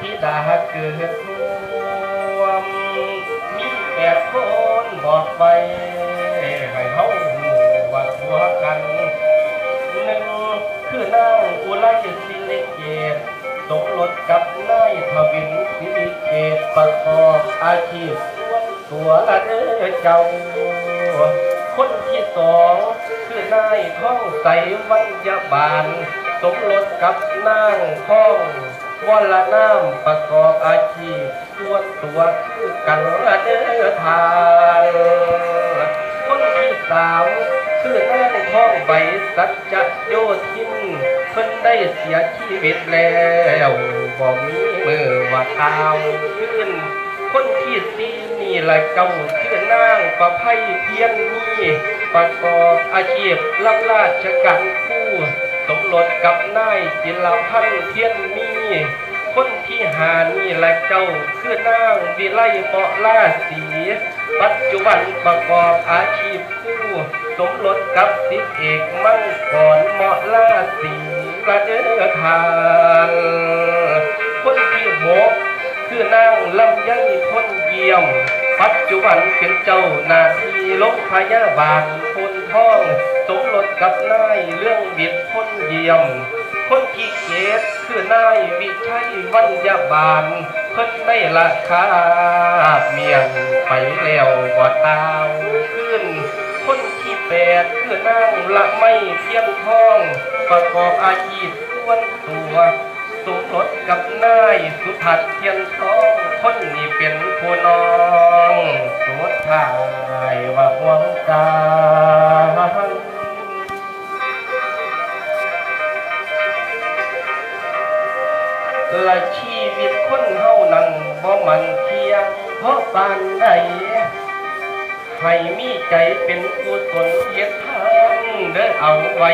ธิดาเกิดรวมมีแปดคนบอกไปให้เฮาหูว่าทัวกันหนึ่งคือนางอุไรสิริเกตสมรสกับนายทวินสิริเกตประกอบอาชีพส่วนตัวละเด้อเจ้า คนที่สองคือนายท่องใสวัญญาบาลสมรสกับนางท่อง วรนามประกอบอาชีพส่วนตัวคือกันละเด้อทางคนที่สามคือนางท่องใบสัจจโยธินเพิ่นได้เสียชีวิตแล้วบ่มีมือว่าตาวขึ้นคนที่สี่นี่ละเจ้าชื่อนางประไพเพียนมีประกอบอาชีพรับราชการผู้สมรสกับนายจิรพันธ์เพียนมี คนที่หานี่แหละเจ้าคือนางวิไลเมาะล่าสี ปัจจุบันประกอบอาชีพผู้สมรสกับสิบเอกมั่งก่อนเมาะล่าสีประเดือทานคนที่หกคือนางลำไยพ้นเยี่ยม ปัจจุบันเป็นเจ้าหน้าที่ลงพยาบาลคนท้อง สมรสกับนายเรื่องบิดพ้นเยี่ยม คนที่เกตคือนายวิชัยวัญญาบาลเพิ่นได้ราคาเมียนไปแล้วบ่ตาวขึ้น คนที่แปดคือนางละไม่เทียมทอง ประกอบอาชีพส่วนตัวสมรสกับนายสุทัศน์เทียนทองคนนี้เป็นผู้น้องสุดท้ายว่าหวงกัน และชีวิตคนเฮานั้นบ่มันเที่ยงเพราะปานใดให้มีใจเป็นกุศลเกียรติทางเด้อเอาไว้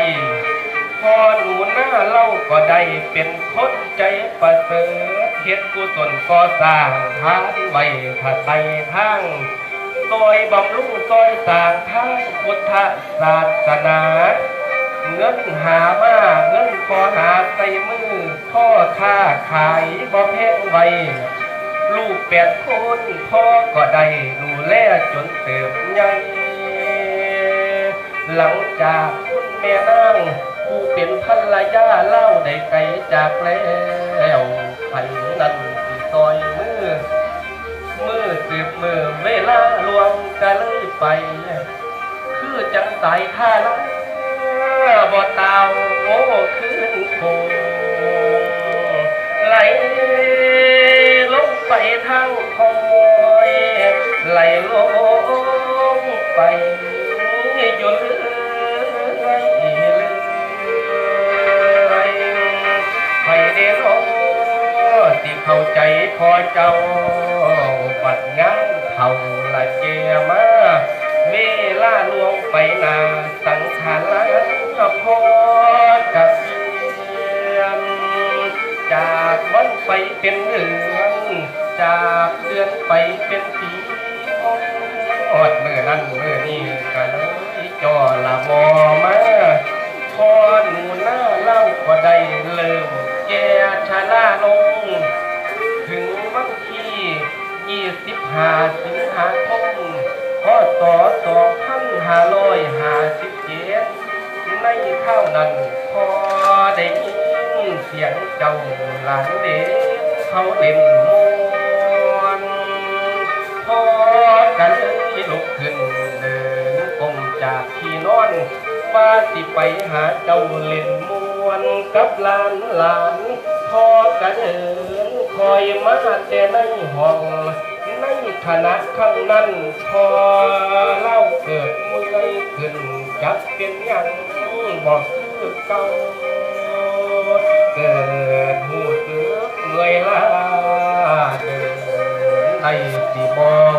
พอหนูหน้าเล่าก็ได้เป็นคนใจประเสริฐเฮ็ดกุศลก่อสร้างทางไว้ถ้าไปทางซอยบำรุงซอยสร้างทางพุทธศาสนา เงินหามาเงินพอหาใส่มือพ่อค้าขายบ่แพงไวลูกแปดคนพ่อก็ได้ดูแลจนเติบใหญ่หลังจากคุณแม่นางผู้เป็นภรรยาเล่าได้ไกลจากแล้วไปนั้นสิซอยมือมือสืบมือเวลารวมกันเลยไป คือจังสายท่าละ บ่ตาวโง่ขึ้นโคงไหลลงไปทางคอยไหลลงไปอยู่เรื่อยเรื่อยไปเด้อสิเข้าใจพอเจ้าบัดงานเท่าละเจมา ไปเป็นเดือนจากเดือนไปเป็นปีอดเมื่อนั่นเมื่อนี่กันจอละบอมาพอหนูหน้าเล่าก็ได้เริ่มแก่ชะล่าลง ถึงวันที่25สิบหาถึงหาคมพศ2557ในข้าวนั้นพอได้ยิน เสียงเจ้าหลานเด็กเขาเล่นมวนพอกันเลยลุกขึ้นเดินกงจากที่นอนว่าสิไปหาเจ้าเล่นมวนกับหลานหลานพอกันเดินคอยมาแต่ในห้องในขณะข้างนั้นพอเล่าเกิดเมื่อยขึ้นจักเป็นยังบอกคือเก่า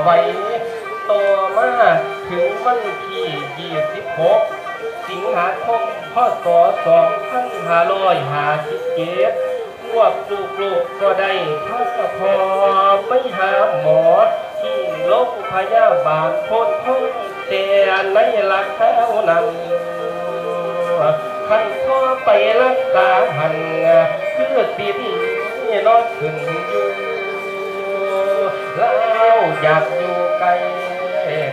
บอไว้ต่อมาถึงวันที่ 26 สิงหาคมพศ2557พวกลูกๆกก็ได้พาพอไปหาหมอ ที่โรงพยาบาลพนพ้นแต่ในหลักเท่านั้นขันพ่อไปรักษาหันเพื่อสิดีนอขึ้นอยู่ แล้วอยากอยู่ไกล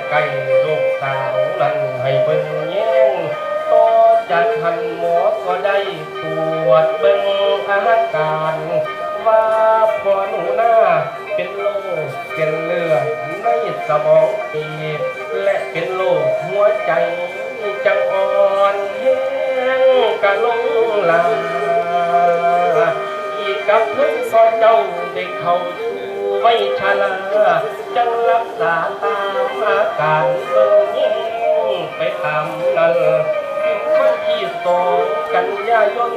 ไกลลูกสาวนั้นให้เบิ่งแย้งต่อจากหันหมอก็ได้ตรวจเบิ่งอาการ ว่าพอหนูหน้าเป็นโรคเป็นเลือดในสมองตีบและเป็นโรคหัวใจจังอ่อนแห้งกะลงลาอีกกับเพื่อนก็เจ้าได้เข้า ไม่ชาลาจังรักษาตามอาการเบิ่งแย่งไปตามนั้นถึงวันที่สองกันยายน